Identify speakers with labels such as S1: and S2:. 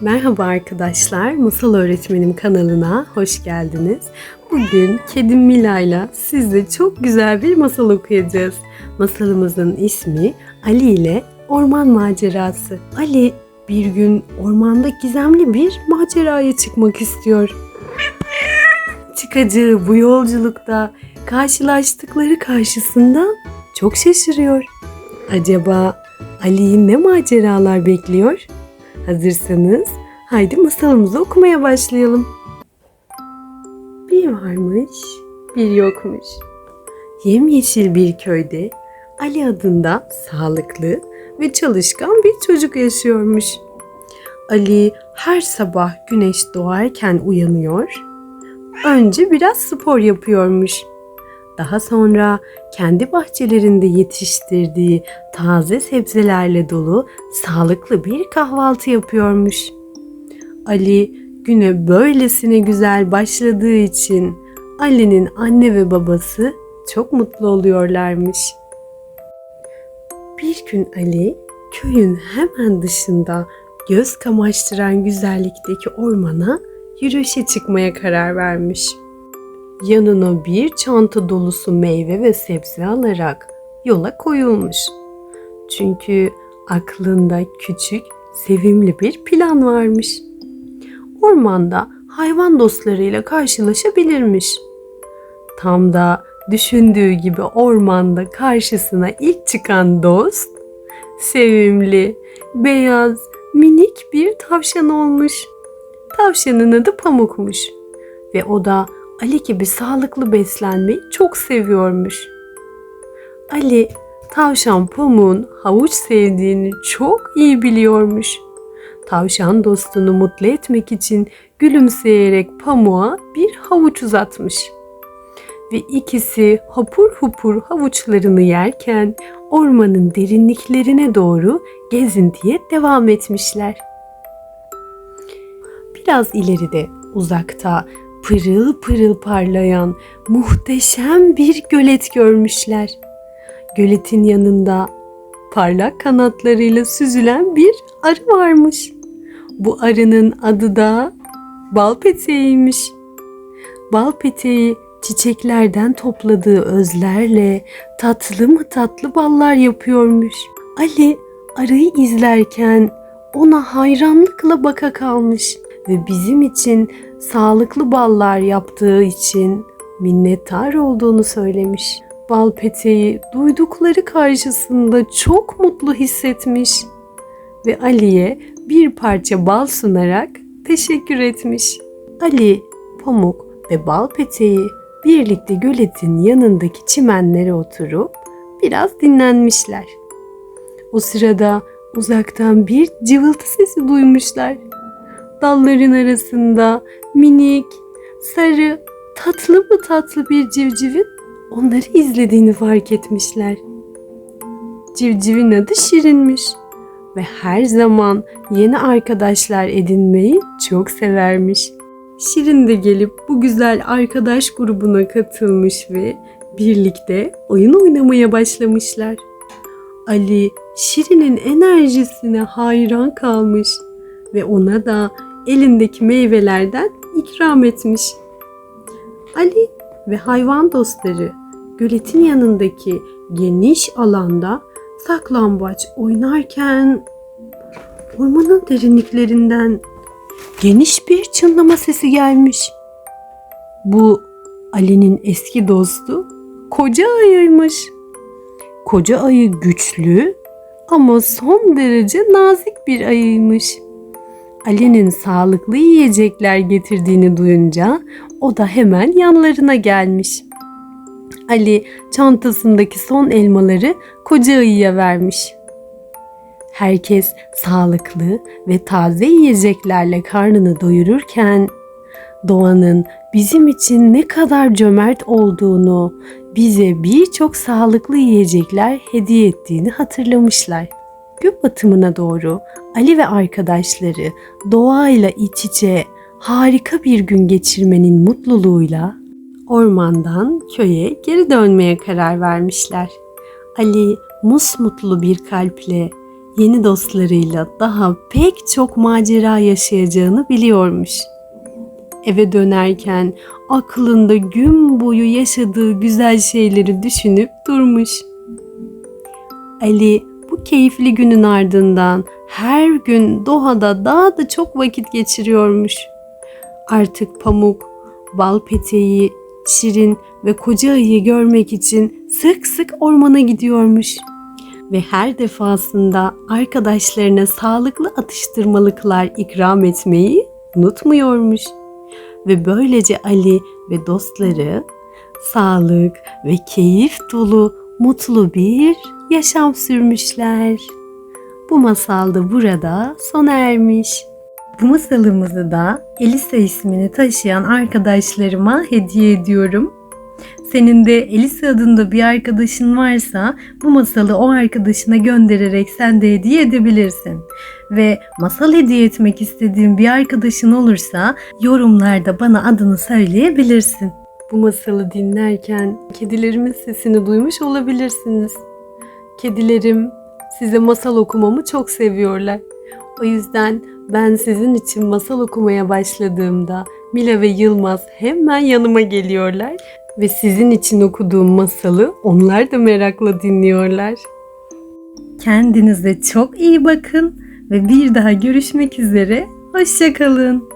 S1: Merhaba arkadaşlar, Masal Öğretmenim kanalına hoş geldiniz. Bugün kedim Mila'yla sizle çok güzel bir masal okuyacağız. Masalımızın ismi Ali ile Orman Macerası. Ali bir gün ormanda gizemli bir maceraya çıkmak istiyor. Çıkacağı bu yolculukta karşılaştıkları karşısında çok şaşırıyor. Acaba Ali'yi ne maceralar bekliyor? Hazırsanız haydi masalımızı okumaya başlayalım. Bir varmış, bir yokmuş. Yemyeşil bir köyde Ali adında sağlıklı ve çalışkan bir çocuk yaşıyormuş. Ali her sabah güneş doğarken uyanıyor. Önce biraz spor yapıyormuş. Daha sonra kendi bahçelerinde yetiştirdiği taze sebzelerle dolu sağlıklı bir kahvaltı yapıyormuş. Ali güne böylesine güzel başladığı için Ali'nin anne ve babası çok mutlu oluyorlarmış. Bir gün Ali köyün hemen dışında göz kamaştıran güzellikteki ormana yürüyüşe çıkmaya karar vermiş. Yanına bir çanta dolusu meyve ve sebze alarak yola koyulmuş. Çünkü aklında küçük, sevimli bir plan varmış. Ormanda hayvan dostlarıyla karşılaşabilirmiş. Tam da düşündüğü gibi ormanda karşısına ilk çıkan dost sevimli, beyaz, minik bir tavşan olmuş. Tavşanın adı Pamuk'muş ve o da Ali gibi sağlıklı beslenmeyi çok seviyormuş. Ali tavşan pamuğun havuç sevdiğini çok iyi biliyormuş. Tavşan dostunu mutlu etmek için gülümseyerek pamuğa bir havuç uzatmış. Ve ikisi hapur hupur havuçlarını yerken ormanın derinliklerine doğru gezintiye devam etmişler. Biraz ileride uzakta pırıl pırıl parlayan muhteşem bir gölet görmüşler. Göletin yanında parlak kanatlarıyla süzülen bir arı varmış. Bu arının adı da bal peteğiymiş. Bal peteği çiçeklerden topladığı özlerle tatlı mı tatlı ballar yapıyormuş. Ali arıyı izlerken ona hayranlıkla baka kalmış ve bizim için sağlıklı ballar yaptığı için minnettar olduğunu söylemiş. Bal peteği duydukları karşısında çok mutlu hissetmiş ve Ali'ye bir parça bal sunarak teşekkür etmiş. Ali, Pamuk ve Bal peteği birlikte göletin yanındaki çimenlere oturup biraz dinlenmişler. O sırada uzaktan bir cıvıltı sesi duymuşlar dalların arasında minik, sarı, tatlı mı tatlı bir civcivin onları izlediğini fark etmişler. Civcivin adı Şirin'miş ve her zaman yeni arkadaşlar edinmeyi çok severmiş. Şirin de gelip bu güzel arkadaş grubuna katılmış ve birlikte oyun oynamaya başlamışlar. Ali Şirin'in enerjisine hayran kalmış ve ona da elindeki meyvelerden ikram etmiş. Ali ve hayvan dostları göletin yanındaki geniş alanda saklambaç oynarken ormanın derinliklerinden geniş bir çınlama sesi gelmiş. Bu Ali'nin eski dostu koca ayıymış. Koca ayı güçlü ama son derece nazik bir ayıymış. Ali'nin sağlıklı yiyecekler getirdiğini duyunca o da hemen yanlarına gelmiş. Ali çantasındaki son elmaları koca ayıya vermiş. Herkes sağlıklı ve taze yiyeceklerle karnını doyururken doğanın bizim için ne kadar cömert olduğunu, bize birçok sağlıklı yiyecekler hediye ettiğini hatırlamışlar. Gün batımına doğru Ali ve arkadaşları doğayla iç içe harika bir gün geçirmenin mutluluğuyla ormandan köye geri dönmeye karar vermişler. Ali musmutlu bir kalple yeni dostlarıyla daha pek çok macera yaşayacağını biliyormuş. Eve dönerken aklında gün boyu yaşadığı güzel şeyleri düşünüp durmuş. Ali keyifli günün ardından her gün Doha'da daha da çok vakit geçiriyormuş. Artık Pamuk, Bal Peteği, Şirin ve Koca Ayı'yı görmek için sık sık ormana gidiyormuş. Ve her defasında arkadaşlarına sağlıklı atıştırmalıklar ikram etmeyi unutmuyormuş. Ve böylece Ali ve dostları sağlık ve keyif dolu mutlu bir yaşam sürmüşler. Bu masal da burada sona ermiş. Bu masalımızı da Elisa ismini taşıyan arkadaşlarıma hediye ediyorum. Senin de Elisa adında bir arkadaşın varsa bu masalı o arkadaşına göndererek sen de hediye edebilirsin. Ve masal hediye etmek istediğin bir arkadaşın olursa yorumlarda bana adını söyleyebilirsin. Bu masalı dinlerken kedilerimin sesini duymuş olabilirsiniz. Kedilerim size masal okumamı çok seviyorlar. O yüzden ben sizin için masal okumaya başladığımda Mila ve Yılmaz hemen yanıma geliyorlar ve sizin için okuduğum masalı onlar da merakla dinliyorlar. Kendinize çok iyi bakın ve bir daha görüşmek üzere. Hoşçakalın.